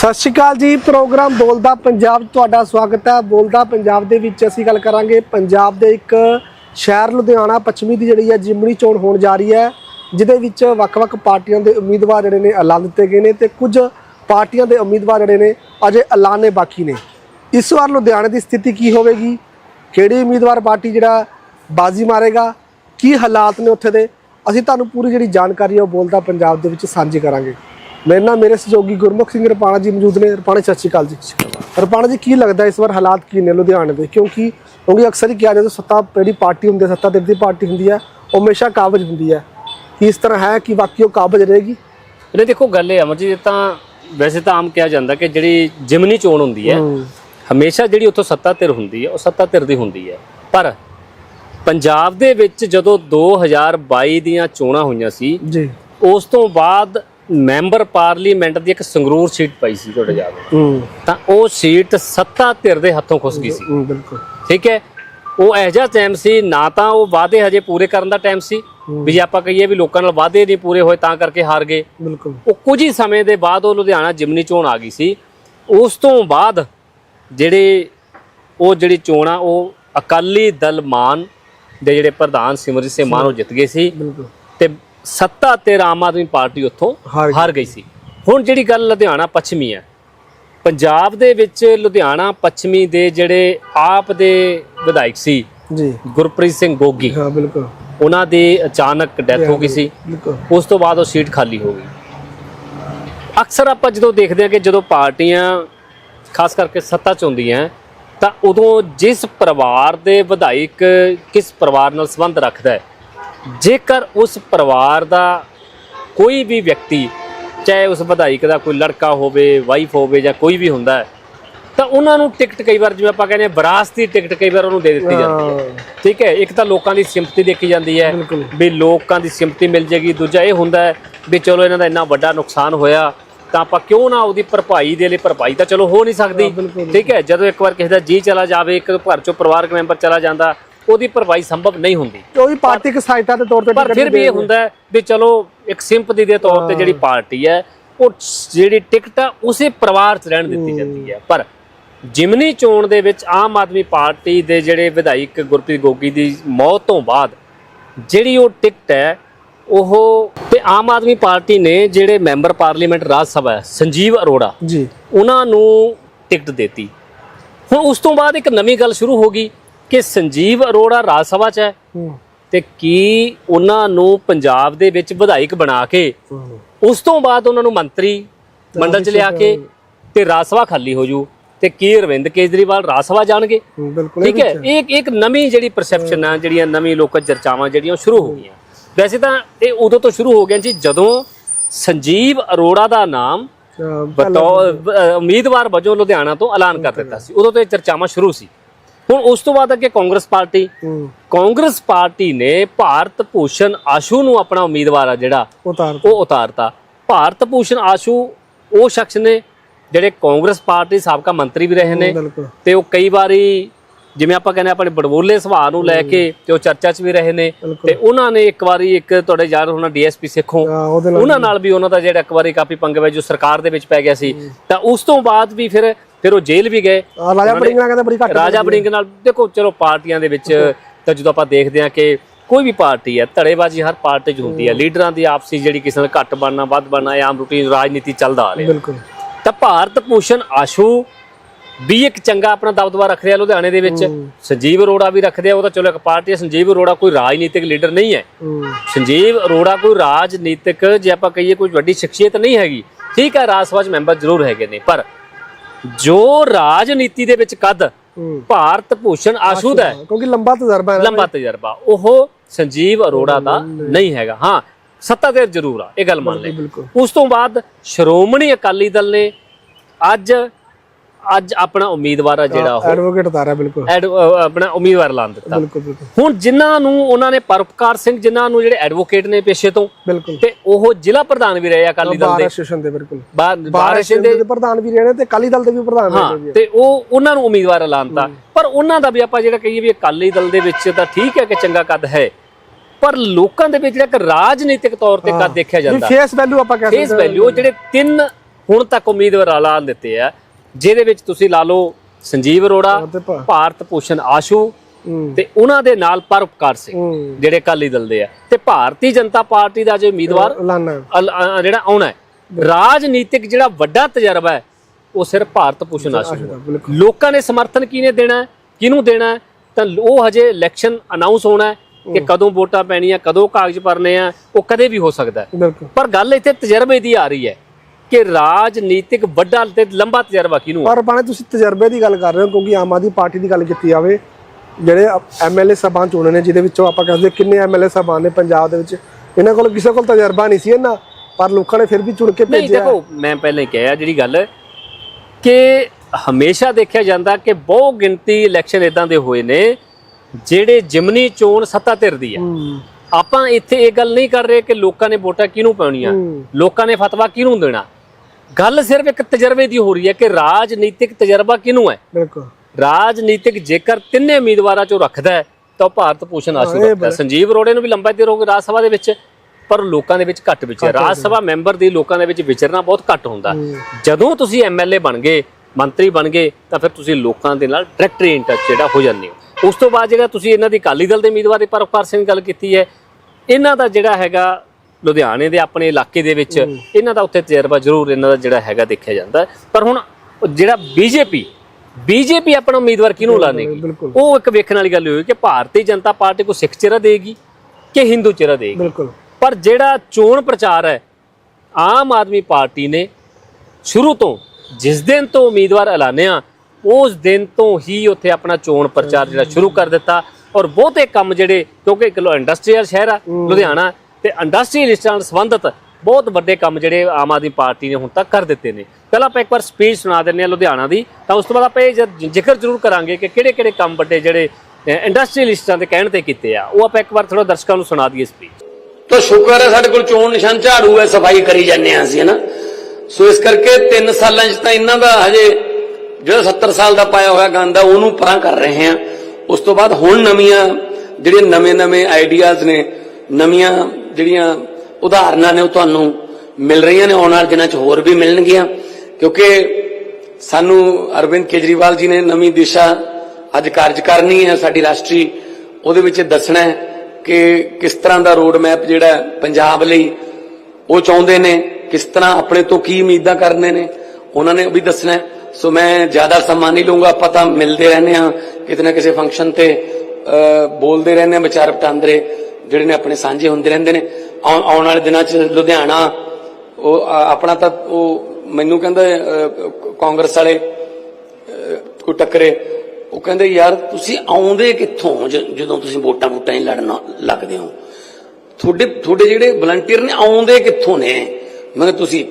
ਸਤਿ ਸ਼੍ਰੀ ਅਕਾਲ ਜੀ, ਪ੍ਰੋਗਰਾਮ ਬੋਲਦਾ ਪੰਜਾਬ ਤੁਹਾਡਾ ਸਵਾਗਤ ਹੈ। ਬੋਲਦਾ ਪੰਜਾਬ ਦੇ ਵਿੱਚ ਅਸੀਂ ਗੱਲ ਕਰਾਂਗੇ ਪੰਜਾਬ ਦੇ ਇੱਕ ਸ਼ਹਿਰ ਲੁਧਿਆਣਾ, ਪੱਛਮੀ ਦੀ ਜਿਹੜੀ ਹੈ ਜਿਮਣੀ ਚੋਣ ਹੋਣ ਜਾ ਰਹੀ ਹੈ, ਜਿਹਦੇ ਵਿੱਚ ਵੱਖ-ਵੱਖ ਪਾਰਟੀਆਂ ਦੇ ਉਮੀਦਵਾਰ ਜਿਹੜੇ ਨੇ ਐਲਾਨ ਦਿੱਤੇ ਗਏ ਨੇ ਤੇ ਕੁਝ ਪਾਰਟੀਆਂ ਦੇ ਉਮੀਦਵਾਰ ਜਿਹੜੇ ਨੇ ਅਜੇ ਐਲਾਨੇ ਬਾਕੀ ਨੇ। ਇਸ ਵਾਰ ਲੁਧਿਆਣੇ ਦੀ ਸਥਿਤੀ ਕੀ ਹੋਵੇਗੀ? ਕਿਹੜੀ ਉਮੀਦਵਾਰ ਪਾਰਟੀ ਜਿਹੜਾ ਬਾਜ਼ੀ ਮਾਰੇਗਾ? ਕੀ ਹਾਲਾਤ ਨੇ ਉੱਥੇ ਦੇ? ਅਸੀਂ ਤੁਹਾਨੂੰ ਪੂਰੀ ਜਿਹੜੀ ਜਾਣਕਾਰੀ ਹੈ ਉਹ ਬੋਲਦਾ ਪੰਜਾਬ ਦੇ ਵਿੱਚ ਸਾਂਝੀ ਕਰਾਂਗੇ। ਮੇਰੇ ਨਾਲ ਮੇਰੇ ਸਹਿਯੋਗੀ ਗੁਰਮੁਖ ਸਿੰਘ ਰਪਾਣਾ ਜੀ ਮੌਜੂਦ ਨੇ। ਰਪਾਣਾ ਸਤਿ ਸ਼੍ਰੀ ਅਕਾਲ ਜੀ। ਰਪਾਣਾ ਜੀ ਕੀ ਲੱਗਦਾ ਇਸ ਵਾਰ ਹਾਲਾਤ ਕੀ ਨੇ ਲੁਧਿਆਣੇ ਦੇ? ਕਿਉਂਕਿ ਕਿਉਂਕਿ ਅਕਸਰ ਹੀ ਕਿਹਾ ਜਾਂਦਾ ਸੱਤਾ ਜਿਹੜੀ ਪਾਰਟੀ ਹੁੰਦੀ ਹੈ ਸੱਤਾ ਦੀ ਪਾਰਟੀ ਹੁੰਦੀ ਹੈ ਉਹ ਹਮੇਸ਼ਾ ਕਾਬਜ ਹੁੰਦੀ ਹੈ। ਕੀ ਇਸ ਤਰ੍ਹਾਂ ਹੈ ਕਿ ਵਾਕਈ ਉਹ ਕਾਬਜ ਰਹੇਗੀ? ਇਹਨੇ ਦੇਖੋ ਗੱਲ ਇਹ ਅਮਰਜੀਤ ਇਹ ਤਾਂ ਵੈਸੇ ਤਾਂ ਆਮ ਕਿਹਾ ਜਾਂਦਾ ਕਿ ਜਿਹੜੀ ਜਿਮਨੀ ਚੋਣ ਹੁੰਦੀ ਹੈ ਹੂੰ। ਹਮੇਸ਼ਾ ਜਿਹੜੀ ਉੱਥੋਂ ਸੱਤਾ ਧਿਰ ਹੁੰਦੀ ਹੈ ਉਹ ਸੱਤਾ ਧਿਰ ਦੀ ਹੁੰਦੀ ਹੈ। ਪਰ ਪੰਜਾਬ ਦੇ ਵਿੱਚ ਜਦੋਂ 2022 ਦੀਆਂ ਚੋਣਾਂ ਹੋਈਆਂ ਸੀ ਜੀ। ਉਸ ਤੋਂ ਬਾਅਦ ਮੈਂਬਰ ਪਾਰਲੀਮੈਂਟ ਦੀ ਇੱਕ ਸੰਗਰੂਰ ਸੀਟ ਪਈ ਸੀ ਤੁਹਾਡੇ ਯਾਦ। ਹੂੰ। ਤਾਂ ਉਹ ਸੀਟ ਸੱਤਾ ਧਿਰ ਦੇ ਹੱਥੋਂ ਖੁੱਸ ਗਈ ਸੀ। ਹੂੰ, ਬਿਲਕੁਲ। ਠੀਕ ਹੈ? ਉਹ ਇਹੋ ਜਿਹਾ ਟਾਈਮ ਸੀ ਨਾ ਤਾਂ ਉਹ ਵਾਅਦੇ ਹਜੇ ਪੂਰੇ ਕਰਨ ਦਾ ਟਾਈਮ ਸੀ ਵੀ ਜੇ ਆਪਾਂ ਕਹੀਏ ਵੀ ਲੋਕਾਂ ਨਾਲ ਵਾਅਦੇ ਨਹੀਂ ਪੂਰੇ ਹੋਏ ਤਾਂ ਕਰਕੇ ਹਾਰ ਗਏ। ਬਿਲਕੁਲ। ਉਹ ਕੁਝ ਹੀ ਸਮੇਂ ਦੇ ਬਾਅਦ ਉਹ ਲੁਧਿਆਣਾ ਜਿਮਨੀ ਚੋਣ ਆ ਗਈ ਸੀ। ਉਸ ਤੋਂ ਬਾਅਦ ਜਿਹੜੇ ਉਹ ਜਿਹੜੀ ਚੋਣ ਆ ਉਹ ਅਕਾਲੀ ਦਲ ਮਾਨ ਦੇ ਜਿਹੜੇ ਪ੍ਰਧਾਨ ਸਿਮਰਜੀਤ ਸਿੰਘ ਮਾਨ ਉਹ ਜਿੱਤ ਗਏ ਸੀ। ਬਿਲਕੁਲ। ਤੇ ਸੱਤਾ ਤੇ ਆਮ ਆਦਮੀ ਪਾਰਟੀ ਉੱਥੋਂ ਹਾਰ ਗਈ। ਸੀ। ਹੁਣ ਜਿਹੜੀ ਗੱਲ ਲੁਧਿਆਣਾ ਪੱਛਮੀ ਹੈ ਪੰਜਾਬ ਦੇ ਵਿੱਚ ਲੁਧਿਆਣਾ ਪੱਛਮੀ ਦੇ ਜਿਹੜੇ ਆਪ ਦੇ ਵਿਧਾਇਕ ਸੀ ਜੀ। ਗੁਰਪ੍ਰੀਤ ਸਿੰਘ ਗੋਗੀ ਹਾਂ ਬਿਲਕੁਲ। ਉਹਨਾਂ ਦੀ ਅਚਾਨਕ ਡੈਥ ਹੋ ਗਈ ਸੀ। ਬਿਲਕੁਲ। ਉਸ ਤੋਂ ਬਾਅਦ ਉਹ ਸੀਟ ਖਾਲੀ ਹੋ ਗਈ। ਅਕਸਰ ਆਪਾਂ ਜਦੋਂ ਦੇਖਦੇ ਹਾਂ ਕਿ ਜਦੋਂ ਪਾਰਟੀਆਂ ਖਾਸ ਕਰਕੇ ਸੱਤਾ ਚ ਹੁੰਦੀਆਂ ਤਾਂ ਉਦੋਂ ਜਿਸ ਪਰਿਵਾਰ ਦੇ ਵਿਧਾਇਕ ਕਿਸ ਪਰਿਵਾਰ ਨਾਲ ਸੰਬੰਧ ਰੱਖਦਾ ਹੈ ਜੇਕਰ ਉਸ ਪਰਿਵਾਰ ਦਾ ਕੋਈ ਵੀ ਵਿਅਕਤੀ ਚਾਹੇ ਉਸ ਵਿਧਾਇਕ ਦਾ ਕੋਈ ਲੜਕਾ ਹੋਵੇ ਵਾਈਫ ਹੋਵੇ ਜਾਂ ਕੋਈ ਵੀ ਹੁੰਦਾ ਹੈ ਤਾਂ ਉਹਨਾਂ ਨੂੰ ਟਿਕਟ ਕਈ ਵਾਰ ਜਿਵੇਂ ਆਪਾਂ ਕਹਿੰਦੇ ਵਿਰਾਸਤੀ ਟਿਕਟ ਕਈ ਵਾਰ ਉਹਨੂੰ ਦੇ ਦਿੱਤੀ ਜਾਂਦੀ ਹੈ ਠੀਕ ਹੈ ਇੱਕ ਤਾਂ ਲੋਕਾਂ ਦੀ ਸਿੰਪਥੀ ਦੇਖੀ ਜਾਂਦੀ ਹੈ। ਵੀ ਲੋਕਾਂ ਦੀ ਸਿੰਪਥੀ ਮਿਲ ਜੇਗੀ ਦੂਜਾ ਇਹ ਹੁੰਦਾ ਹੈ ਵੀ ਚਲੋ ਇਹਨਾਂ ਦਾ ਇੰਨਾ ਵੱਡਾ ਨੁਕਸਾਨ ਹੋਇਆ ਤਾਂ ਆਪਾਂ ਕਿਉਂ ਨਾ ਉਹਦੀ ਭਰਪਾਈ ਦੇ ਲਈ ਭਰਪਾਈ ਤਾਂ ਚਲੋ ਹੋ ਨਹੀਂ ਸਕਦੀ। ਠੀਕ ਹੈ ਜਦੋਂ ਇੱਕ ਵਾਰ ਕਿਸੇ ਦਾ ਜੀ ਚਲਾ ਜਾਵੇ ਇੱਕ ਘਰ ਚੋਂ ਪਰਿਵਾਰਕ ਮੈਂਬਰ ਚਲਾ ਜਾਂਦਾ ਉਹਦੀ ਭਰਪਾਈ ਸੰਭਵ ਨਹੀਂ ਹੁੰਦੀ। ਵੀ ਪਾਰਟੀ ਕਿ ਸਹਾਇਤਾ ਦੇ ਤੌਰ ਤੇ ਪਰ ਫਿਰ ਵੀ ਇਹ ਹੁੰਦਾ ਵੀ ਚਲੋ ਇੱਕ ਸਿੰਪਥੀ ਦੇ ਤੌਰ ਤੇ ਜਿਹੜੀ ਪਾਰਟੀ ਹੈ ਉਹ ਜਿਹੜੀ ਟਿਕਟ ਆ ਉਸੇ ਪਰਿਵਾਰ 'ਚ ਰਹਿਣ ਦਿੱਤੀ ਜਾਂਦੀ ਹੈ। ਪਰ ਜਿਮਨੀ ਚੋਣ ਦੇ ਵਿੱਚ ਆਮ ਆਦਮੀ ਪਾਰਟੀ ਦੇ ਜਿਹੜੇ ਵਿਧਾਇਕ ਗੁਰਪ੍ਰੀਤ ਗੋਗੀ ਦੀ ਮੌਤ ਤੋਂ ਬਾਅਦ ਜਿਹੜੀ ਉਹ ਟਿਕਟ ਹੈ ਉਹ ਤੇ ਆਮ ਆਦਮੀ ਪਾਰਟੀ ਨੇ ਜਿਹੜੇ ਮੈਂਬਰ ਪਾਰਲੀਮੈਂਟ ਰਾਜ ਸਭਾ ਸੰਜੀਵ ਅਰੋੜਾ ਜੀ। ਉਹਨਾਂ ਨੂੰ ਟਿਕਟ ਦਿੱਤੀ। ਹੁਣ ਉਸ ਤੋਂ ਬਾਅਦ ਇੱਕ ਨਵੀਂ ਗੱਲ ਸ਼ੁਰੂ ਹੋ ਗਈ ਕਿ ਸੰਜੀਵ ਅਰੋੜਾ ਰਾਜ ਸਭਾ 'ਚ ਹੈ ਤੇ ਕੀ ਉਹਨਾਂ ਨੂੰ ਪੰਜਾਬ ਦੇ ਵਿੱਚ ਵਿਧਾਇਕ ਬਣਾ ਕੇ ਉਸ ਤੋਂ ਬਾਅਦ ਉਹਨਾਂ ਨੂੰ ਮੰਤਰੀ ਮੰਡਲ 'ਚ ਲਿਆ ਕੇ ਤੇ ਰਾਜ ਸਭਾ ਖਾਲੀ ਹੋ ਜੂ ਤੇ ਕੀ ਅਰਵਿੰਦ ਕੇਜਰੀਵਾਲ ਰਾਜ ਸਭਾ ਜਾਣਗੇ? ਠੀਕ ਹੈ ਇਹ ਇੱਕ- ਨਵੀਂ ਜਿਹੜੀ ਪਰਸੈਪਸ਼ਨ ਆ ਜਿਹੜੀਆਂ ਨਵੀਂ ਲੋਕਾਂ ਚਰਚਾਵਾਂ ਜਿਹੜੀਆਂ ਸ਼ੁਰੂ ਹੋ ਗਈਆਂ। ਵੈਸੇ ਤਾਂ ਇਹ ਉਦੋਂ ਤੋਂ ਸ਼ੁਰੂ ਹੋ ਗਿਆ ਜੀ ਜਦੋਂ ਸੰਜੀਵ ਅਰੋੜਾ ਦਾ ਨਾਮ ਬਤੌਰ ਉਮੀਦਵਾਰ ਵਜੋਂ ਲੁਧਿਆਣਾ ਤੋਂ ਐਲਾਨ ਕਰ ਦਿੱਤਾ ਸੀ। ਉਦੋਂ ਤੋਂ ਇਹ ਚਰਚਾਵਾਂ ਸ਼ੁਰੂ ਸੀ। ਹੁਣ ਉਸ ਤੋਂ ਬਾਅਦ ਅੱਗੇ ਕਾਂਗਰਸ ਪਾਰਟੀ। ਕਾਂਗਰਸ ਪਾਰਟੀ ਨੇ ਭਾਰਤ ਭੂਸ਼ਣ ਆਸ਼ੂ ਨੂੰ ਆਪਣਾ ਉਮੀਦਵਾਰ ਆ ਜਿਹੜਾ ਉਹ ਉਤਾਰਤਾ। ਭਾਰਤ ਭੂਸ਼ਣ ਆਸ਼ੂ ਉਹ ਸ਼ਖਸ ਨੇ ਜਿਹੜੇ ਕਾਂਗਰਸ ਪਾਰਟੀ ਸਾਬਕਾ ਮੰਤਰੀ ਵੀ ਰਹੇ ਨੇ ਤੇ ਉਹ ਕਈ ਵਾਰੀ ਜਿਵੇਂ ਆਪਾਂ ਕਹਿੰਦੇ ਆਪਣੇ ਬੜਬੋਲੇ ਸੁਭਾਅ ਨੂੰ ਲੈ ਕੇ ਤੇ ਉਹ ਚਰਚਾ 'ਚ ਵੀ ਰਹੇ ਨੇ। ਤੇ ਉਹਨਾਂ ਨੇ ਇੱਕ ਵਾਰੀ ਇੱਕ ਤੁਹਾਡੇ ਯਾਰ ਹੋਣਾ ਡੀਐਸਪੀ ਸਿੱਖੋਂ ਉਹਨਾਂ ਨਾਲ ਵੀ ਉਹਨਾਂ ਦਾ ਜਿਹੜਾ ਇੱਕ ਵਾਰੀ ਕਾਫੀ ਪੰਗੇ ਜੋ ਸਰਕਾਰ ਦੇ ਵਿੱਚ ਪੈ ਗਿਆ ਸੀ। ਤਾਂ ਉਸ ਤੋਂ ਬਾਅਦ ਵੀ ਫਿਰ ਫਿਰ ਉਹ ਜੇਲ੍ਹ ਵੀ ਗਏ। ਰਾਜਾ ਬੜਿੰਗ ਨਾਲ ਕਹਿੰਦਾ ਬੜੀ ਘੱਟ ਰਾਜਾ ਬੜਿੰਗ ਨਾਲ ਦੇਖੋ ਚਲੋ ਪਾਰਟੀਆਂ ਦੇ ਵਿੱਚ ਤਾਂ ਜਦੋਂ ਆਪਾਂ ਦੇਖਦੇ ਹਾਂ ਕਿ ਕੋਈ ਵੀ ਪਾਰਟੀ ਹੈ ਧੜੇਬਾਜ਼ੀ ਹਰ ਪਾਰਟੀ 'ਚ ਹੁੰਦੀ ਹੈ। ਲੀਡਰਾਂ ਦੀ ਆਪਸੀ ਜਿਹੜੀ ਕਿਸੇ ਨਾਲ ਘੱਟ ਬਣਨਾ ਵੱਧ ਬਣਨਾ ਆਮ ਰੂਟੀਨ ਰਾਜਨੀਤੀ ਚੱਲਦਾ ਆ ਰਿਹਾ। ਬਿਲਕੁਲ। ਤਾਂ ਭਾਰਤ ਭੂਸ਼ਣ ਆਸ਼ੂ ਵੀ ਇੱਕ ਚੰਗਾ ਆਪਣਾ ਦਬਦਬਾ ਰੱਖ ਰਿਹਾ ਲੁਧਿਆਣੇ ਦੇ ਵਿੱਚ। ਸੰਜੀਵ ਅਰੋੜਾ ਵੀ ਰੱਖਦੇ ਆ ਉਹ ਤਾਂ ਚਲੋ ਇੱਕ ਪਾਰਟੀ ਹੈ। ਸੰਜੀਵ ਅਰੋੜਾ ਕੋਈ ਰਾਜਨੀਤਿਕ ਲੀਡਰ ਨਹੀਂ ਹੈ। ਸੰਜੀਵ ਅਰੋੜਾ ਕੋਈ ਰਾਜਨੀਤਿਕ ਜੇ ਆਪਾਂ ਕਹੀਏ ਕੋਈ ਵੱਡੀ ਸ਼ਖਸੀਅਤ ਨਹੀਂ ਹੈਗੀ ਠੀਕ ਹੈ ਰਾਜ ਸਭਾ 'ਚ ਮੈਂਬਰ ਜ਼ਰੂਰ ਹੈਗੇ ਨੇ ਪਰ ਜੋ ਰਾਜਨੀਤੀ ਦੇ ਵਿੱਚ ਕੱਦ ਭਾਰਤ ਭੂਸ਼ਣ ਆਸ਼ੂ ਦਾ ਹੈ, ਕਿਉਂਕਿ ਲੰਬਾ ਤਜਰਬਾ ਹੈ। ਲੰਬਾ ਤਜਰਬਾ। ਉਹ ਸੰਜੀਵ ਅਰੋੜਾ ਦਾ ਨਹੀਂ ਹੈਗਾ। ਹਾਂ ਸੱਤਾ ਦੇ ਜ਼ਰੂਰ ਆ ਇਹ ਗੱਲ ਮੰਨ ਲੈ। ਉਸ ਤੋਂ ਬਾਅਦ ਸ਼੍ਰੋਮਣੀ ਅਕਾਲੀ ਦਲ ਨੇ ਅੱਜ ਅੱਜ ਆਪਣਾ ਉਮੀਦਵਾਰ ਆ ਜਿਹੜਾ ਉਹ ਐਡਵੋਕੇਟ ਉਤਾਰਿਆ ਬਿਲਕੁਲ। ਆਪਣਾ ਉਮੀਦਵਾਰ ਐਲਾਨ ਦਿੱਤਾ। ਬਿਲਕੁਲ ਬਿਲਕੁਲ। ਹੁਣ ਜਿਨ੍ਹਾਂ ਨੂੰ ਉਹਨਾਂ ਨੇ ਪਰਉਪਕਾਰ ਸਿੰਘ ਜਿਨ੍ਹਾਂ ਨੂੰ ਜਿਹੜੇ ਐਡਵੋਕੇਟ ਨੇ ਪੇਸ਼ੇ ਤੋਂ ਬਿਲਕੁਲ। ਤੇ ਉਹ ਜ਼ਿਲ੍ਹਾ ਪ੍ਰਧਾਨ ਵੀ ਰਹੇ ਆ ਅਕਾਲੀ ਦਲ ਦੇ। ਬਾਰਾ ਸਟੇਸ਼ਨ ਦੇ ਬਿਲਕੁਲ। ਬਾਹਰ ਬਾਰਾ ਸਟੇਸ਼ਨ ਦੇ ਪ੍ਰਧਾਨ ਵੀ ਰਹੇ ਨੇ ਤੇ ਅਕਾਲੀ ਦਲ ਦੇ ਵੀ ਪ੍ਰਧਾਨ ਹਾਂ ਰਹੇ ਤੇ ਉਹ ਉਹਨਾਂ ਨੂੰ ਉਮੀਦਵਾਰ ਐਲਾਨਤਾ ਪਰ ਉਹਨਾਂ ਦਾ ਵੀ ਆਪਾਂ ਜਿਹੜਾ ਕਹੀਏ ਵੀ ਅਕਾਲੀ ਦਲ ਦੇ ਵਿੱਚ ਤਾਂ ਠੀਕ ਹੈ ਕਿ ਚੰਗਾ ਕੱਦ ਹੈ ਪਰ ਲੋਕਾਂ ਦੇ ਵਿੱਚ ਜਿਹੜਾ ਇੱਕ ਰਾਜਨੀਤਿਕ ਤੌਰ ਤੇ ਕੱਦ ਦੇਖਿਆ ਜਾਂਦਾ। ਫੇਸ ਵੈਲਿਊ ਆਪਾਂ ਕਹਿ ਫੇਸ ਵੈਲਿਊ ਜਿਹੜੇ ਤਿੰਨ ਹੁਣ ਤੱਕ ਉਮੀਦਵਾਰ ਐਲਾਨ ਦਿੱਤੇ ਆ ਜਿਹਦੇ ਵਿੱਚ ਤੁਸੀਂ ਲਾ ਲਓ ਸੰਜੀਵ ਅਰੋੜਾ ਭਾਰਤ ਭੂਸ਼ਣ ਆਸ਼ੂ ਤੇ ਉਹਨਾਂ ਦੇ ਨਾਲ ਪਰਉਪਕਾਰ ਸਿੰਘ ਜਿਹੜੇ ਅਕਾਲੀ ਦਲ ਦੇ ਆ। ਤੇ ਭਾਰਤੀ ਜਨਤਾ ਪਾਰਟੀ ਦਾ ਜੋ ਉਮੀਦਵਾਰ ਜਿਹੜਾ ਆਉਣਾ ਹੈ ਰਾਜਨੀਤਿਕ ਜਿਹੜਾ ਵੱਡਾ ਤਜਰਬਾ ਹੈ ਉਹ ਸਿਰਫ ਭਾਰਤ ਭੂਸ਼ਣ ਆਸ਼ੂ ਲੋਕਾਂ ਨੇ ਸਮਰਥਨ ਕਿਹਨੇ ਦੇਣਾ ਕਿਹਨੂੰ ਦੇਣਾ ਤਾਂ ਉਹ ਹਜੇ ਇਲੈਕਸ਼ਨ ਅਨਾਉਂਸ ਹੋਣਾ ਹੈ ਕਿ ਕਦੋਂ ਵੋਟਾਂ ਪੈਣੀਆਂ ਕਦੋਂ ਕਾਗਜ਼ ਭਰਨੇ ਆ ਉਹ ਕਦੇ ਵੀ ਹੋ ਸਕਦਾ ਪਰ ਗੱਲ ਇੱਥੇ ਤਜਰਬੇ ਦੀ ਆ ਰਹੀ ਹੈ। ਕਿ ਰਾਜਨੀਤਿਕ ਵੱਡਾ ਤੇ ਲੰਬਾ ਤਜਰਬਾ ਕਿਹਨੂੰ ਪਰ ਬਾਣੇ ਤੁਸੀਂ ਤਜਰਬੇ ਦੀ ਗੱਲ ਕਰ ਰਹੇ ਹੋ ਕਿਉਂਕਿ ਆਮ ਆਦਮੀ ਪਾਰਟੀ ਦੀ ਗੱਲ ਕੀਤੀ ਜਾਵੇ ਜਿਹੜੇ ਐਮਐਲਏ ਸਭਾ ਚੁਣੇ ਨੇ ਜਿਹਦੇ ਵਿੱਚੋਂ ਆਪਾਂ ਕਹਿੰਦੇ ਕਿੰਨੇ ਐਮਐਲਏ ਸਭਾ ਨੇ ਪੰਜਾਬ ਦੇ ਵਿੱਚ ਇਹਨਾਂ ਕੋਲ ਕਿਸੇ ਕੋਲ ਤਜਰਬਾ ਨਹੀਂ ਸੀ ਇਹਨਾਂ ਪਰ ਲੋਕਾਂ ਨੇ ਫਿਰ ਵੀ ਚੁਣ ਕੇ ਨਹੀਂ ਭੇਜਿਆ। ਦੇਖੋ ਮੈਂ ਪਹਿਲਾਂ ਕਿਹਾ ਜਿਹੜੀ ਗੱਲ ਕਿ ਹਮੇਸ਼ਾ ਦੇਖਿਆ ਜਾਂਦਾ ਕਿ ਬਹੁ ਗਿਣਤੀ ਇਲੈਕਸ਼ਨ ਇਦਾਂ ਦੇ ਹੋਏ ਨੇ ਜਿਹੜੇ ਜਿਮਨੀ ਚੋਣ ਸੱਤਾ ਧਿਰ ਦੀ ਹੈ। ਆਪਾਂ ਇੱਥੇ ਇਹ ਗੱਲ ਨਹੀਂ ਕਰ ਰਹੇ ਕਿ ਲੋਕਾਂ ਨੇ ਵੋਟਾਂ ਕਿਹਨੂੰ ਪਾਉਣੀਆਂ। ਲੋਕਾਂ ਨੇ ਫਤਵਾ ਕਿਹਨੂੰ ਦੇਣਾ। ਗੱਲ ਸਿਰਫ ਇੱਕ ਤਜਰਬੇ ਦੀ ਹੋ ਰਹੀ ਹੈ ਕਿ ਰਾਜਨੀਤਿਕ ਤਜਰਬਾ ਕਿਹਨੂੰ ਹੈ? ਬਿਲਕੁਲ। ਰਾਜਨੀਤਿਕ ਜੇਕਰ ਤਿੰਨੇ ਉਮੀਦਵਾਰਾਂ ਚੋਂ ਰੱਖਦਾ ਹੈ ਤਾਂ ਉਹ ਭਾਰਤ ਭੂਸ਼ਣ ਆਸ਼ੂ ਰੱਖਦਾ। ਸੰਜੀਵ ਅਰੋੜੇ ਨੂੰ ਵੀ ਲੰਬਾ ਚਿਰ ਹੋ ਗਿਆ ਰਾਜ ਸਭਾ ਦੇ ਵਿੱਚ ਪਰ ਲੋਕਾਂ ਦੇ ਵਿੱਚ ਘੱਟ ਵਿਚਰ ਰਾਜ ਸਭਾ ਮੈਂਬਰ ਦੀ ਲੋਕਾਂ ਦੇ ਵਿੱਚ ਵਿਚਰਨਾ ਬਹੁਤ ਘੱਟ ਹੁੰਦਾ। ਜਦੋਂ ਤੁਸੀਂ ਐਮਐਲਏ ਬਣ ਗਏ ਮੰਤਰੀ ਬਣ ਗਏ ਤਾਂ ਫਿਰ ਤੁਸੀਂ ਲੋਕਾਂ ਦੇ ਨਾਲ ਡਾਇਰੈਕਟਲੀ ਇਨ ਟੱਚ ਜਿਹੜਾ ਹੋ ਜਾਂਦੇ ਹੋ। ਉਸ ਤੋਂ ਬਾਅਦ ਜਿਹੜਾ ਤੁਸੀਂ ਇਹਨਾਂ ਦੀ ਅਕਾਲੀ ਦਲ ਦੇ ਉਮੀਦਵਾਰ ਦੇ ਪਰਪਾਰ ਸਿੰਘ ਗੱਲ ਕੀਤੀ ਹੈ ਇਹਨਾਂ ਦਾ ਜਿਹੜਾ ਹੈਗਾ ਲੁਧਿਆਣੇ ਦੇ ਆਪਣੇ ਇਲਾਕੇ ਦੇ ਵਿੱਚ ਇਹਨਾਂ ਦਾ ਉੱਥੇ ਤਜਰਬਾ ਜ਼ਰੂਰ ਇਹਨਾਂ ਦਾ ਜਿਹੜਾ ਹੈਗਾ ਦੇਖਿਆ ਜਾਂਦਾ। ਪਰ ਹੁਣ ਜਿਹੜਾ ਬੀਜੇਪੀ ਬੀਜੇਪੀ ਆਪਣਾ ਉਮੀਦਵਾਰ ਕਿਹਨੂੰ ਲਾਣੇਗੀ? ਉਹ ਇੱਕ ਵੇਖਣ ਵਾਲੀ ਗੱਲ ਹੋਈ ਕਿ ਭਾਰਤੀ ਜਨਤਾ ਪਾਰਟੀ ਕੋ ਸਿੱਖ ਚਿਹਰਾ ਦੇਗੀ ਕਿ ਹਿੰਦੂ ਚਿਹਰਾ ਦੇਗੀ? ਬਿਲਕੁਲ। ਪਰ ਜਿਹੜਾ ਚੋਣ ਪ੍ਰਚਾਰ ਹੈ ਆਮ ਆਦਮੀ ਪਾਰਟੀ ਨੇ ਸ਼ੁਰੂ ਤੋਂ ਜਿਸ ਦਿਨ ਤੋਂ ਉਮੀਦਵਾਰ ਐਲਾਨਿਆ ਉਸ ਦਿਨ ਤੋਂ ਹੀ ਉੱਥੇ ਆਪਣਾ ਚੋਣ ਪ੍ਰਚਾਰ ਜਿਹੜਾ ਸ਼ੁਰੂ ਕਰ ਦਿੱਤਾ। ਔਰ ਬਹੁਤੇ ਕੰਮ ਜਿਹੜੇ ਕਿਉਂਕਿ ਇੱਕ ਇੰਡਸਟਰੀਅਲ ਸ਼ਹਿਰ ਆ ਲੁਧਿਆਣਾ ਤੇ ਇੰਡਸਟਰੀਅਲਿਸਟਾਂ ਨਾਲ ਸੰਬੰਧਿਤ ਬਹੁਤ ਵੱਡੇ ਕੰਮ ਜਿਹੜੇ ਆਮ ਆਦਮੀ ਪਾਰਟੀ ਨੇ ਹੁਣ ਤੱਕ ਕਰ ਦਿੱਤੇ ਨੇ। ਪਹਿਲਾਂ ਆਪਾਂ ਇੱਕ ਵਾਰ ਸਪੀਚ ਸੁਣਾ ਦਿੰਦੇ ਹਾਂ ਲੁਧਿਆਣਾ ਦੀ, ਤਾਂ ਉਸ ਤੋਂ ਬਾਅਦ ਆਪਾਂ ਇਹ ਜ਼ਿਕਰ ਜ਼ਰੂਰ ਕਰਾਂਗੇ ਕਿ ਕਿਹੜੇ ਕਿਹੜੇ ਕੰਮ ਵੱਡੇ ਜਿਹੜੇ ਇੰਡਸਟਰੀਅਲਿਸਟਾਂ ਦੇ ਕਹਿਣ ਤੇ ਕੀਤੇ ਆ। ਉਹ ਆਪਾਂ ਇੱਕ ਵਾਰ ਥੋੜਾ ਦਰਸ਼ਕਾਂ ਨੂੰ ਸੁਣਾ ਦਈਏ ਸਪੀਚ ਤਾਂ ਸ਼ੁਕਰ ਹੈ ਸਾਡੇ ਕੋਲ ਚੋਣ ਨਿਸ਼ਾਨ ਝਾੜੂ ਹੈ, ਸਫ਼ਾਈ ਕਰੀ ਜਾਂਦੇ ਹਾਂ ਅਸੀਂ ਹਨਾ ਸੋ ਇਸ ਕਰਕੇ 3 ਸਾਲਾਂ 'ਚ ਤਾਂ ਇਹਨਾਂ ਦਾ ਹਜੇ ਜਿਹੜਾ 70 ਸਾਲ ਦਾ ਪਾਇਆ ਹੋਇਆ ਗੰਦ ਆ, ਉਹਨੂੰ ਪਰਾਂ ਕਰ ਰਹੇ ਹਾਂ। ਉਸ ਤੋਂ ਬਾਅਦ ਹੁਣ ਨਵੀਆਂ ਜਿਹੜੇ ਨਵੇਂ-ਨਵੇਂ ਆਈਡੀਆਜ਼ ਨੇ, ਨਵੀਆਂ ਜਿਹੜੀਆਂ ਉਦਾਹਰਨਾਂ ਨੇ ਉਹ ਤੁਹਾਨੂੰ ਮਿਲ ਰਹੀਆਂ ਨੇ ਆਉਣ ਵਾਲੇ ਦਿਨਾਂ 'ਚ ਹੋਰ ਵੀ ਮਿਲਣਗੀਆਂ। ਕਿਉਂਕਿ ਸਾਨੂੰ ਅਰਵਿੰਦ ਕੇਜਰੀਵਾਲ ਜੀ ਨੇ ਨਵੀਂ ਦਿਸ਼ਾ ਅੱਜ ਕਾਰਜ ਕਰਨੀ ਹੈ ਸਾਡੀ ਰਾਸ਼ਟਰੀ ਉਹਦੇ ਵਿੱਚ ਦੱਸਣਾ ਹੈ ਕਿ ਕਿਸ ਤਰ੍ਹਾਂ ਦਾ ਰੋਡ ਮੈਪ ਜਿਹੜਾ ਪੰਜਾਬ ਲਈ ਉਹ ਚਾਹੁੰਦੇ ਨੇ ਕਿਸ ਤਰ੍ਹਾਂ ਆਪਣੇ ਤੋਂ ਕੀ ਉਮੀਦਾਂ ਕਰਨੇ ਨੇ ਉਹਨਾਂ ਨੇ ਉਹ ਵੀ ਦੱਸਣਾ ਸੋ ਮੈਂ ਜ਼ਿਆਦਾ ਸਮਾਂ ਨਹੀਂ ਲਊਂਗਾ ਤਾਂ ਮਿਲਦੇ ਰਹਿੰਦੇ ਆ ਕਿਤੇ ਨਾ ਕਿਸੇ ਫੰਕਸ਼ਨ ਤੇ ਅਹ, ਬੋਲਦੇ ਰਹਿੰਦੇ ਆ ਵਿਚਾਰ ਵਟਾਂਦਰੇ। ਜਿਹੜੇ ਨੇ ਆਪਣੇ ਸਾਂਝੇ ਹੁੰਦੇ ਰਹਿੰਦੇ ਨੇ ਆਉਣ ਵਾਲੇ ਦਿਨਾਂ 'ਚ ਲੁਧਿਆਣਾ ਉਹ ਆਪਣਾ ਤਾਂ ਉਹ ਮੈਨੂੰ ਕਹਿੰਦਾ ਕਾਂਗਰਸ ਵਾਲੇ ਅਹ, ਕੋਈ ਟੱਕਰੇ ਉਹ ਕਹਿੰਦੇ ਯਾਰ ਤੁਸੀਂ ਆਉਂਦੇ ਕਿੱਥੋਂ ਜਦੋਂ ਤੁਸੀਂ ਵੋਟਾਂ ਵੋਟਾਂ ਹੀ ਲੜਨ ਲੱਗਦੇ ਹੋ? ਤੁਹਾਡੇ ਤੁਹਾਡੇ ਜਿਹੜੇ ਵਲੰਟੀਅਰ ਨੇ ਆਉਂਦੇ ਕਿੱਥੋਂ ਨੇ? ਮੈਂ ਤੁਸੀਂ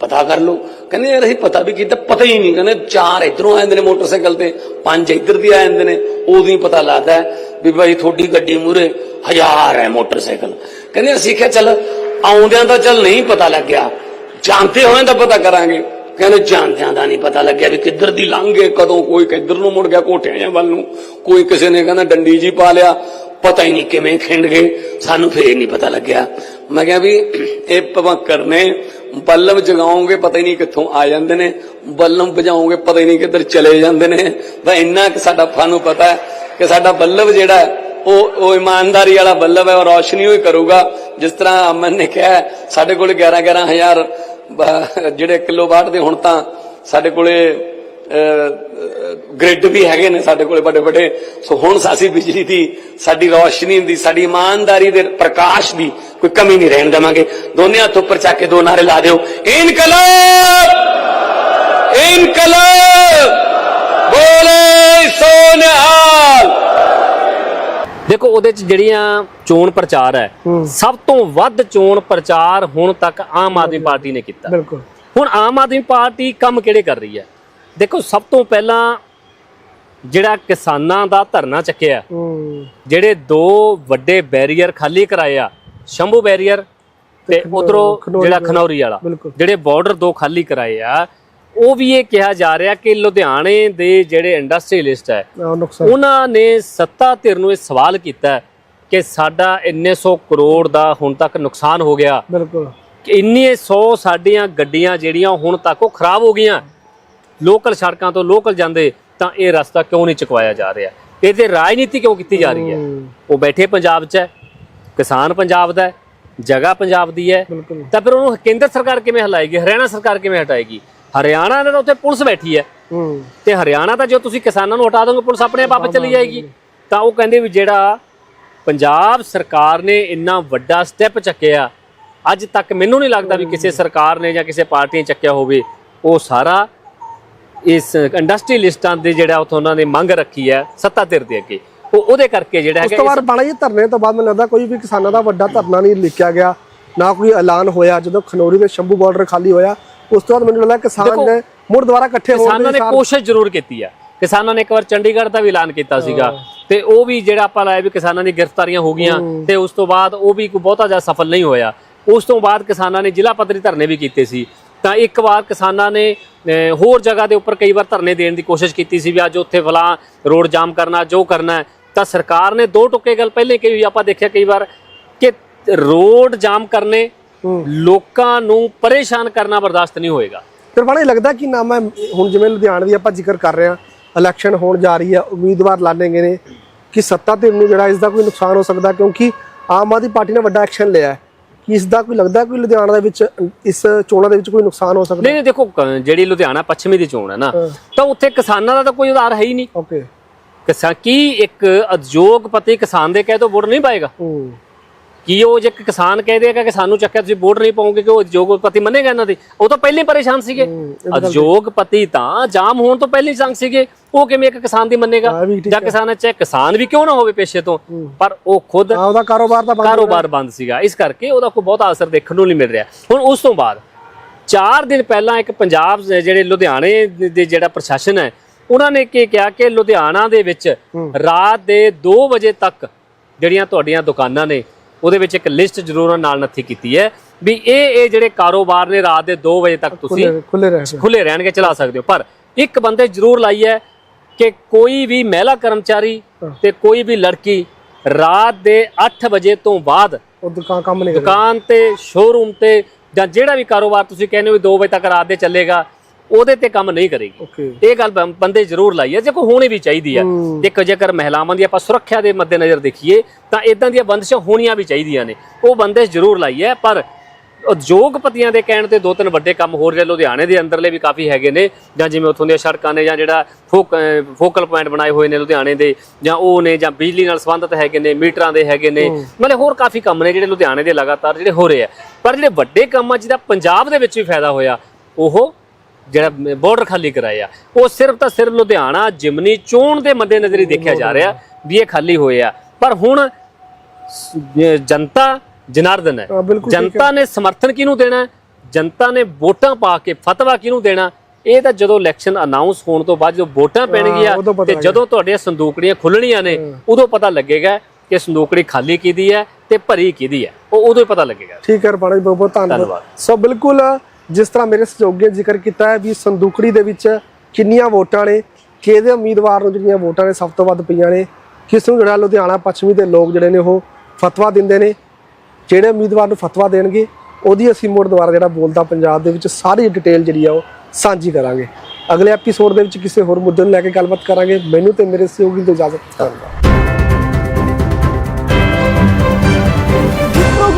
ਪਤਾ ਕਰ ਲਓ। ਕਹਿੰਦੇ ਯਾਰ ਅਸੀਂ ਪਤਾ ਵੀ ਕੀਤਾ ਪਤਾ ਹੀ ਨਹੀਂ। ਕਹਿੰਦੇ ਚਾਰ ਇਧਰੋਂ ਆ ਜਾਂਦੇ ਨੇ ਮੋਟਰਸਾਈਕਲ ਤੇ, ਪੰਜ ਇੱਧਰ ਦੀ ਆ ਨੇ, ਉਦੋਂ ਹੀ ਪਤਾ ਲੱਗਦਾ ਵੀ ਭਾਈ ਤੁਹਾਡੀ ਗੱਡੀ ਮੂਰੇ ਹਜ਼ਾਰ ਹੈ ਮੋਟਰਸਾਈਕਲ। ਕਹਿੰਦੇ ਅਸੀਂ ਕਿਹਾ ਚੱਲ, ਆਉਂਦਿਆਂ ਤਾਂ ਚੱਲ ਨਹੀਂ ਪਤਾ ਲੱਗਿਆ। ਜਾਣਦੇ ਹੋਏ ਤਾਂ ਪਤਾ ਕਰਾਂਗੇ। ਕਹਿੰਦੇ ਜਾਂਦਿਆਂ ਦਾ ਨਹੀਂ ਪਤਾ ਲੱਗਿਆ ਵੀ ਕਿੱਧਰ ਦੀ ਲੰਘੇ ਕਦੋਂ ਕੋਈ ਕਿੱਧਰ ਨੂੰ ਮੁੜ ਗਿਆ, ਕੋਠਿਆਂ ਵੱਲ ਨੂੰ। ਕੋਈ ਕਿਸੇ ਨੇ ਕਹਿੰਦਾ ਡੰਡੀ ਜੀ ਪਾ ਲਿਆ, ਪਤਾ ਹੀ ਨਹੀਂ ਕਿਵੇਂ ਖਿੰਡ ਗਏ, ਸਾਨੂੰ ਫੇਰ ਨਹੀਂ ਪਤਾ ਲੱਗਿਆ। ਮੈਂ ਕਿਹਾ ਵੀ ਇਹ ਭਵੰਕਰ ਨੇ ਬੱਲਮ ਜਗਾਉਂਗੇ ਪਤਾ ਹੀ ਨਹੀਂ ਕਿੱਥੋਂ ਆ ਜਾਂਦੇ ਨੇ। ਬੱਲਮ ਵਜਾਉਂਗੇ ਪਤਾ ਹੀ ਨਹੀਂ ਕਿੱਧਰ ਚਲੇ ਜਾਂਦੇ ਨੇ। ਤਾਂ ਇੰਨਾ ਕਿ ਸਾਡਾ ਸਾਨੂੰ ਪਤਾ ਹੈ ਕਿ ਸਾਡਾ ਬੱਲਬ ਜਿਹੜਾ ਉਹ ਉਹ ਇਮਾਨਦਾਰੀ ਵਾਲਾ ਬੱਲਬ ਹੈ, ਉਹ ਰੌਸ਼ਨੀ ਹੀ ਕਰੂਗਾ। ਜਿਸ ਤਰ੍ਹਾਂ ਅਮਨ ਨੇ ਕਿਹਾ ਸਾਡੇ ਕੋਲ 11 11000 ਜਿਹੜੇ ਕਿਲੋ ਵਾਟ ਦੇ ਹੁਣ ਤਾਂ ਸਾਡੇ ਕੋਲੇ ਗ੍ਰਿਡ ਵੀ ਹੈਗੇ ਨੇ ਸਾਡੇ ਕੋਲੇ ਵੱਡੇ ਵੱਡੇ। ਸੋ ਹੁਣ ਅਸੀਂ ਬਿਜਲੀ ਦੀ ਸਾਡੀ ਰੌਸ਼ਨੀ ਦੀ ਸਾਡੀ ਇਮਾਨਦਾਰੀ ਦੇ ਪ੍ਰਕਾਸ਼ ਦੀ ਕੋਈ ਕਮੀ ਨਹੀਂ ਰਹਿਣ ਦੇਵਾਂਗੇ। ਦੋਨੇ ਹੱਥ ਉੱਪਰ ਚੱਕ ਕੇ ਦੋ ਨਾਰੇ ਲਾ ਦਿਓ। ਇਨਕਲਾਬ! ਇਨਕਲਾਬ! ਬੋਲੇ ਸੋਨਿਹਾਲ! ਦੇਖੋ ਉਹਦੇ ਚ ਜਿਹੜੀਆਂ ਚੋਣ ਪ੍ਰਚਾਰ ਹੈ ਸਭ ਤੋਂ ਵੱਧ ਚੋਣ ਪ੍ਰਚਾਰ ਹੁਣ ਤੱਕ ਆਮ ਆਦਮੀ ਪਾਰਟੀ ਨੇ ਕੀਤਾ। ਬਿਲਕੁਲ। ਹੁਣ ਆਮ ਆਦਮੀ ਪਾਰਟੀ ਕੰਮ ਕਿਹੜੇ ਕਰ ਰਹੀ ਹੈ? ਦੇਖੋ ਸਭ ਤੋਂ ਪਹਿਲਾਂ ਜਿਹੜਾ ਕਿਸਾਨਾਂ ਦਾ ਧਰਨਾ ਚੱਕਿਆ ਜਿਹੜੇ ਦੋ ਵੱਡੇ ਬੈਰੀਅਰ ਖਾਲੀ ਕਰਾਏ ਆ ਸ਼ੰਭੂ ਬੈਰੀਅਰ ਤੇ ਉਧਰੋਂ ਜਿਹੜਾ ਖਨੌਰੀ ਵਾਲਾ। ਜਿਹੜੇ ਬਾਰਡਰ ਦੋ ਖਾਲੀ ਕਰਾਏ ਆ ਉਹ ਵੀ ਇਹ ਕਿਹਾ ਜਾ ਰਿਹਾ ਕਿ ਲੁਧਿਆਣੇ ਦੇ ਜਿਹੜੇ ਇੰਡਸਟਰੀਅਲਿਸਟ ਹੈ ਉਹਨਾਂ ਨੇ ਸੱਤਾ ਧਿਰ ਨੂੰ ਇਹ ਸਵਾਲ ਕੀਤਾ ਕਿ ਸਾਡਾ ਇੰਨੇ ਸੌ ਕਰੋੜ ਦਾ ਹੁਣ ਤੱਕ ਨੁਕਸਾਨ ਹੋ ਗਿਆ। ਬਿਲਕੁਲ। ਇੰਨੀਆਂ 100 ਸਾਡੀਆਂ ਗੱਡੀਆਂ ਜਿਹੜੀਆਂ ਹੁਣ ਤੱਕ ਉਹ ਖਰਾਬ ਹੋ ਗਈਆਂ ਲੋਕਲ ਸੜਕਾਂ ਤੋਂ ਲੋਕਲ ਜਾਂਦੇ ਤਾਂ ਇਹ ਰਸਤਾ ਕਿਉਂ ਨਹੀਂ ਚੁਕਵਾਇਆ ਜਾ ਰਿਹਾ? ਇਹ ਤੇ ਰਾਜਨੀਤੀ ਕਿਉਂ ਕੀਤੀ ਜਾ ਰਹੀ ਹੈ? ਉਹ ਬੈਠੇ ਪੰਜਾਬ 'ਚ ਹੈ ਕਿਸਾਨ ਪੰਜਾਬ ਦਾ ਹੈ ਜਗ੍ਹਾ ਪੰਜਾਬ ਦੀ ਹੈ। ਤਾਂ ਫਿਰ ਉਹਨੂੰ ਕੇਂਦਰ ਸਰਕਾਰ ਕਿਵੇਂ ਹਲਾਏਗੀ? ਹਰਿਆਣਾ ਸਰਕਾਰ ਕਿਵੇਂ ਹਟਾਏਗੀ? ਹਰਿਆਣਾ ਦੇ ਤਾਂ ਉੱਥੇ ਪੁਲਿਸ ਬੈਠੀ ਹੈ। ਤੇ ਹਰਿਆਣਾ ਤਾਂ ਜੋ ਤੁਸੀਂ ਕਿਸਾਨਾਂ ਨੂੰ ਹਟਾ ਦੋਗੇ ਪੁਲਿਸ ਆਪਣੇ ਆਪ ਆਪੇ ਚਲੀ ਜਾਏਗੀ। ਤਾਂ ਉਹ ਕਹਿੰਦੇ ਵੀ ਜਿਹੜਾ ਪੰਜਾਬ ਸਰਕਾਰ ਨੇ ਇੰਨਾ ਵੱਡਾ ਸਟੈਪ ਚੱਕਿਆ ਅੱਜ ਤੱਕ ਮੈਨੂੰ ਨਹੀਂ ਲੱਗਦਾ ਵੀ ਕਿਸੇ ਸਰਕਾਰ ਨੇ ਜਾਂ ਕਿਸੇ ਪਾਰਟੀ ਨੇ ਚੱਕਿਆ ਹੋਵੇ ਉਹ ਸਾਰਾ ਇਸ ਇੰਡਸਟਰੀ ਲਿਸਟਾਂ ਦੇ ਜਿਹੜਾ ਉਥੋਂ ਉਹਨਾਂ ਨੇ ਮੰਗ ਰੱਖੀ ਹੈ ਸੱਤਾ ਧਿਰ ਦੇ ਅੱਗੇ। ਉਹ ਉਹਦੇ ਕਰਕੇ ਜਿਹੜਾ ਉਸ ਤੋਂ ਬਾਅਦ ਬਾਣਾ ਜੀ ਧਰਨੇ ਤੋਂ ਬਾਅਦ ਮੈਨੂੰ ਲੱਗਦਾ ਕੋਈ ਵੀ ਕਿਸਾਨਾਂ ਦਾ ਵੱਡਾ ਧਰਨਾ ਨਹੀਂ ਲਿਖਿਆ ਗਿਆ ਨਾ ਕੋਈ ਐਲਾਨ ਹੋਇਆ ਜਦੋਂ ਖਨੌਰੀ ਦੇ ਸ਼ੰਭੂ ਬਾਰਡਰ ਖਾਲੀ ਹੋਇਆ ਉਸ ਤੋਂ ਬਾਅਦ ਮੈਨੂੰ ਲੱਗਦਾ ਕਿਸਾਨ ਨੇ ਮੁੜ ਦੁਬਾਰਾ ਇਕੱਠੇ ਹੋਣ ਕਿਸਾਨਾਂ ਦੇ ਨੇ ਕੋਸ਼ਿਸ਼ ਜ਼ਰੂਰ ਕੀਤੀ ਆ। ਕਿਸਾਨਾਂ ਨੇ ਇੱਕ ਵਾਰ ਚੰਡੀਗੜ੍ਹ ਦਾ ਵੀ ਐਲਾਨ ਕੀਤਾ ਸੀਗਾ ਤੇ ਉਹ ਵੀ ਜਿਹੜਾ ਆਪਾਂ ਲਾਇਆ ਵੀ ਕਿਸਾਨਾਂ ਦੀ ਗ੍ਰਿਫਤਾਰੀਆਂ ਹੋ ਗਈਆਂ ਤੇ ਉਸ ਤੋਂ ਬਾਅਦ ਉਹ ਵੀ ਕੋਈ ਬਹੁਤਾ ਜ਼ਿਆਦਾ ਸਫਲ ਨਹੀਂ ਹੋਇਆ। ਉਸ ਤੋਂ ਬਾਅਦ ਕਿਸਾਨਾਂ ਨੇ ਜ਼ਿਲ੍ਹਾ ਪੱਧਰੀ ਧਰਨੇ ਵੀ ਕੀਤੇ ਸੀ। ਤਾਂ ਇੱਕ ਵਾਰ ਕਿਸਾਨਾਂ ਨੇ ਹੋਰ ਜਗ੍ਹਾ ਦੇ ਉੱਪਰ ਕਈ ਵਾਰ ਧਰਨੇ ਦੇਣ ਦੀ ਕੋਸ਼ਿਸ਼ ਕੀਤੀ ਸੀ ਵੀ ਅੱਜ ਉੱਥੇ ਫਲਾਂ ਰੋਡ ਜਾਮ ਕਰਨਾ ਜੋ ਕਰਨਾ। ਤਾਂ ਸਰਕਾਰ ਨੇ ਦੋ ਟੁੱਕੇ ਗੱਲ ਪਹਿਲੇ ਕਹੀ ਹੋਈ ਆਪਾਂ ਦੇਖਿਆ ਕਈ ਵਾਰ ਕਿ ਰੋਡ ਜਾਮ ਕਰਨੇ ਲੋਕਾਂ ਨੂੰ ਪਰੇਸ਼ਾਨ ਕਰਨਾ ਬਰਦਾਸ਼ਤ ਨਹੀਂ ਹੋਏਗਾ ਫਿਰ ਬਾਣਾ ਲੱਗਦਾ ਕਿ ਨਾਮ ਹੈ ਹੁਣ ਜਿਵੇਂ ਲੁਧਿਆਣਾ ਦੀ ਆਪਾਂ ਜ਼ਿਕਰ ਕਰ ਰਹੇ ਹਾਂ ਇਲੈਕਸ਼ਨ ਹੋਣ ਜਾ ਰਹੀ ਹੈ ਉਮੀਦਵਾਰ ਲਾਣੇਗੇ ਨੇ ਕਿ ਸੱਤਾ ਧਿਰ ਨੂੰ ਜਿਹੜਾ ਇਸ ਦਾ ਕੋਈ ਨੁਕਸਾਨ ਹੋ ਸਕਦਾ ਕਿਉਂਕਿ ਆਮ ਆਦਮੀ ਪਾਰਟੀ ਨੇ ਵੱਡਾ ਐਕਸ਼ਨ ਲਿਆ ਹੈ ਕਿ ਇਸ ਦਾ ਕੋਈ ਲੱਗਦਾ ਕੋਈ ਲੁਧਿਆਣਾ ਦੇ ਵਿੱਚ ਇਸ ਚੋਣਾਂ ਦੇ ਵਿੱਚ ਕੋਈ ਨੁਕਸਾਨ ਹੋ ਸਕਦਾ? ਨਹੀਂ ਨਹੀਂ ਦੇਖੋ ਕ- ਜਿਹੜੀ ਲੁਧਿਆਣਾ ਪੱਛਮੀ ਦੀ ਚੋਣ ਹੈ ਨਾ ਤਾਂ ਉੱਥੇ ਕਿਸਾਨਾਂ ਦਾ ਤਾਂ ਕੋਈ ਉਧਾਰ ਹੈ ਹੀ ਨਹੀਂ। ਓਕੇ ਕਿਸਾਨ ਕੀ ਇੱਕ ਉਦਯੋਗਪਤੀ ਕਿਸਾਨ ਦੇ ਕਹੇ ਤੋਂ ਵੋਟ ਨਹੀਂ ਪਾਏਗਾ? ਹੂੰ। ਕੀ ਉਹ ਜੇ ਕਿਸਾਨ ਕਹਿ ਦੇਗਾ ਕਿ ਸਾਨੂੰ ਚੱਕਿਆ ਤੁਸੀਂ ਵੋਟ ਨਹੀਂ ਪਾਓਗੇ ਕਿ ਉਹ ਉਦਯੋਗਪਤੀ ਮੰਨੇਗਾ ਇਹਨਾਂ ਦੀ? ਉਹ ਤਾਂ ਪਹਿਲਾਂ ਹੀ ਪਰੇਸ਼ਾਨ ਸੀਗੇ। ਉਦਯੋਗਪਤੀ ਤਾਂ ਜਾਮ ਹੋਣ ਤੋਂ ਪਹਿਲਾਂ ਹੀ ਸੰਗ ਸੀਗੇ। ਉਹ ਕਿਵੇਂ ਇੱਕ ਕਿਸਾਨ ਦੀ ਮੰਨੇਗਾ? ਜਾਂ ਕਿਸਾਨ ਚਾਹੇ ਕਿਸਾਨ ਵੀ ਕਿਉਂ ਨਾ ਹੋਵੇ ਪੇਸ਼ੇ ਤੋਂ? ਪਰ ਉਹ ਖੁਦ ਉਹਦਾ ਕਾਰੋਬਾਰ ਤਾਂ ਕਾਰੋਬਾਰ ਬੰਦ ਸੀਗਾ। ਇਸ ਕਰਕੇ ਉਹਦਾ ਕੋਈ ਬਹੁਤਾ ਅਸਰ ਦੇਖਣ ਨੂੰ ਨਹੀਂ ਮਿਲ ਰਿਹਾ। ਹੁਣ ਉਸ ਤੋਂ ਬਾਅਦ 4 ਦਿਨ ਪਹਿਲਾਂ ਇੱਕ ਪੰਜਾਬ ਜਿਹੜੇ ਲੁਧਿਆਣੇ ਦੇ ਜਿਹੜਾ ਪ੍ਰਸ਼ਾਸਨ ਹੈ ਉਹਨਾਂ ਨੇ ਕੀ ਕਿਹਾ ਕਿ ਲੁਧਿਆਣਾ ਦੇ ਵਿੱਚ ਰਾਤ ਦੇ 2 ਵਜੇ ਤੱਕ ਜਿਹੜੀਆਂ ਤੁਹਾਡੀਆਂ ਦੁਕਾਨਾਂ ਨੇ ਉਹਦੇ ਵਿੱਚ ਇੱਕ ਲਿਸਟ ਜ਼ਰੂਰ ਨਾਲ ਨੱਥੀ ਕੀਤੀ ਹੈ ਵੀ ਇਹ ਇਹ ਜਿਹੜੇ ਕਾਰੋਬਾਰ ਨੇ ਰਾਤ ਦੇ 2 ਵਜੇ ਤੱਕ ਤੁਸੀਂ ਖੁੱਲੇ ਖੁੱਲੇ ਰਹਿ ਖੁੱਲੇ ਰਹਿਣਗੇ ਚਲਾ ਸਕਦੇ ਹੋ। ਪਰ ਇੱਕ ਬੰਦੇ ਜ਼ਰੂਰ ਲਾਈ ਹੈ ਕਿ ਕੋਈ ਵੀ ਮਹਿਲਾ ਕਰਮਚਾਰੀ ਤੇ ਕੋਈ ਵੀ ਲੜਕੀ ਰਾਤ ਦੇ 8 ਵਜੇ ਤੋਂ ਬਾਅਦ ਉਹ ਦੁਕਾਨ ਕੰਮ ਨਹੀਂ ਕਰਦਾ ਦੁਕਾਨ ਤੇ ਸ਼ੋਰੂਮ ਤੇ ਜਾਂ ਜਿਹੜਾ ਵੀ ਕਾਰੋਬਾਰ ਤੁਸੀਂ ਕਹਿੰਦੇ ਹੋ ਵੀ 2 ਵਜੇ ਤੱਕ ਰਾਤ ਦੇ ਚੱਲੇਗਾ ਉਹਦੇ ਤੇ ਕੰਮ ਨਹੀਂ ਕਰੇਗੀ। ਇਹ ਗੱਲ ਬੰਦੇ ਜ਼ਰੂਰ ਲਾਈ ਹੈ ਜੇ ਕੋਈ ਹੋਣੀ ਵੀ ਚਾਹੀਦੀ ਹੈ। ਦੇਖੋ ਜੇਕਰ ਮਹਿਲਾਵਾਂ ਦੀ ਆਪਾਂ ਸੁਰੱਖਿਆ ਦੇ ਮੱਦੇਨਜ਼ਰ ਦੇਖੀਏ ਤਾਂ ਇਦਾਂ ਦੀਆਂ ਬੰਦਸ਼ਾਂ ਹੋਣੀਆਂ ਵੀ ਚਾਹੀਦੀਆਂ ਨੇ। ਉਹ ਬੰਦਿਸ਼ ਜ਼ਰੂਰ ਲਾਈ ਹੈ ਪਰ ਉਦਯੋਗਪਤੀਆਂ ਦੇ ਕਹਿਣ ਤੇ ਦੋ ਤਿੰਨ ਵੱਡੇ ਕੰਮ ਹੋ ਰਹੇ ਲੁਧਿਆਣੇ ਦੇ ਅੰਦਰਲੇ ਵੀ ਕਾਫੀ ਹੈਗੇ ਨੇ ਜਾਂ ਜਿਵੇਂ ਉੱਥੋਂ ਦੀਆਂ ਸੜਕਾਂ ਨੇ ਜਾਂ ਜਿਹੜਾ ਫੋਕਲ ਪੁਆਇੰਟ ਬਣਾਏ ਹੋਏ ਨੇ ਲੁਧਿਆਣੇ ਦੇ ਜਾਂ ਉਹ ਨੇ ਜਾਂ ਬਿਜਲੀ ਨਾਲ ਸੰਬੰਧਿਤ ਹੈਗੇ ਨੇ ਮੀਟਰਾਂ ਦੇ ਹੈਗੇ ਨੇ ਮਤਲਬ ਹੋਰ ਕਾਫੀ ਕੰਮ ਨੇ ਜਿਹੜੇ ਲੁਧਿਆਣੇ ਦੇ ਲਗਾਤਾਰ ਜਿਹੜੇ ਹੋ ਰਹੇ ਆ। ਪਰ ਜਿਹੜੇ ਵੱਡੇ ਕੰਮਾਂ ਜਿਹਦਾ ਪੰਜਾਬ ਦੇ ਵਿੱਚ ਵੀ ਫਾਇਦਾ ਹੋਇਆ ਉਹ ਜਿਹੜਾ ਬਾਰਡਰ ਖਾਲੀ ਕਰਾਇਆ ਉਹ ਸਿਰਫ ਤਾਂ ਸਿਰਫ ਲੁਧਿਆਣਾ ਜਿਮਨੀ ਚੋਣ ਦੇ ਮੱਦੇ ਨਜ਼ਰ ਦੇਖਿਆ ਜਾ ਰਿਹਾ ਵੀ ਇਹ ਖਾਲੀ ਹੋਏ ਆ ਪਰ ਹੁਣ ਜਨਤਾ ਜਨਾਰਦਨ ਹੈ। ਜਨਤਾ ਨੇ ਸਮਰਥਨ ਕਿਹਨੂੰ ਦੇਣਾ? ਜਨਤਾ ਨੇ ਵੋਟਾਂ ਪਾ ਕੇ ਫਤਵਾ ਕਿਹਨੂੰ ਦੇਣਾ ਇਹ ਤਾਂ ਜਦੋਂ ਇਲੈਕਸ਼ਨ ਅਨਾਉਂਸ ਹੋਣ ਤੋਂ ਬਾਅਦ ਜਦੋਂ ਵੋਟਾਂ ਪੈਣਗੀਆਂ ਤੇ। ਜਦੋਂ ਤੁਹਾਡੀਆਂ ਸੰਦੂਕੜੀਆਂ ਖੁੱਲਣੀਆਂ ਨੇ ਉਦੋਂ ਪਤਾ ਲੱਗੇਗਾ ਕਿ ਸੰਦੂਕੜੀ ਖਾਲੀ ਕਿਹਦੀ ਹੈ ਤੇ ਭਰੀ ਕਿਹਦੀ ਹੈ ਉਹ ਉਦੋਂ ਹੀ ਪਤਾ ਲੱਗੇਗਾ ਠੀਕ ਹੈ ਰਪਾਣਾ ਜੀ ਬਹੁਤ ਬਹੁਤ ਧੰਨਵਾਦ। ਸੋ ਬਿਲਕੁਲ ਜਿਸ ਤਰ੍ਹਾਂ ਮੇਰੇ ਸਹਿਯੋਗੀ ਨੇ ਜ਼ਿਕਰ ਕੀਤਾ ਹੈ ਵੀ ਸੰਦੂਕੜੀ ਦੇ ਵਿੱਚ ਕਿੰਨੀਆਂ ਵੋਟਾਂ ਨੇ, ਕਿਹਦੇ ਉਮੀਦਵਾਰ ਨੂੰ ਜਿਹੜੀਆਂ ਵੋਟਾਂ ਨੇ ਸਭ ਤੋਂ ਵੱਧ ਪਈਆਂ ਨੇ, ਕਿਸ ਨੂੰ ਜਿਹੜਾ ਲੁਧਿਆਣਾ ਪੱਛਮੀ ਦੇ ਲੋਕ ਜਿਹੜੇ ਨੇ ਉਹ ਫਤਵਾ ਦਿੰਦੇ ਨੇ, ਜਿਹੜੇ ਉਮੀਦਵਾਰ ਨੂੰ ਫਤਵਾ ਦੇਣਗੇ, ਉਹਦੀ ਅਸੀਂ ਮੁੜ ਦੁਬਾਰਾ ਜਿਹੜਾ ਬੋਲਦਾ ਪੰਜਾਬ ਦੇ ਵਿੱਚ ਸਾਰੀ ਡਿਟੇਲ ਜਿਹੜੀ ਆ ਉਹ ਸਾਂਝੀ ਕਰਾਂਗੇ। ਅਗਲੇ ਐਪੀਸੋਡ ਦੇ ਵਿੱਚ ਕਿਸੇ ਹੋਰ ਮੁੱਦੇ ਨੂੰ ਲੈ ਕੇ ਗੱਲਬਾਤ ਕਰਾਂਗੇ। ਮੈਨੂੰ ਤੇ ਮੇਰੇ ਸਹਿਯੋਗੀ ਤੋਂ ਇਜਾਜ਼ਤ। ਧੰਨਵਾਦ।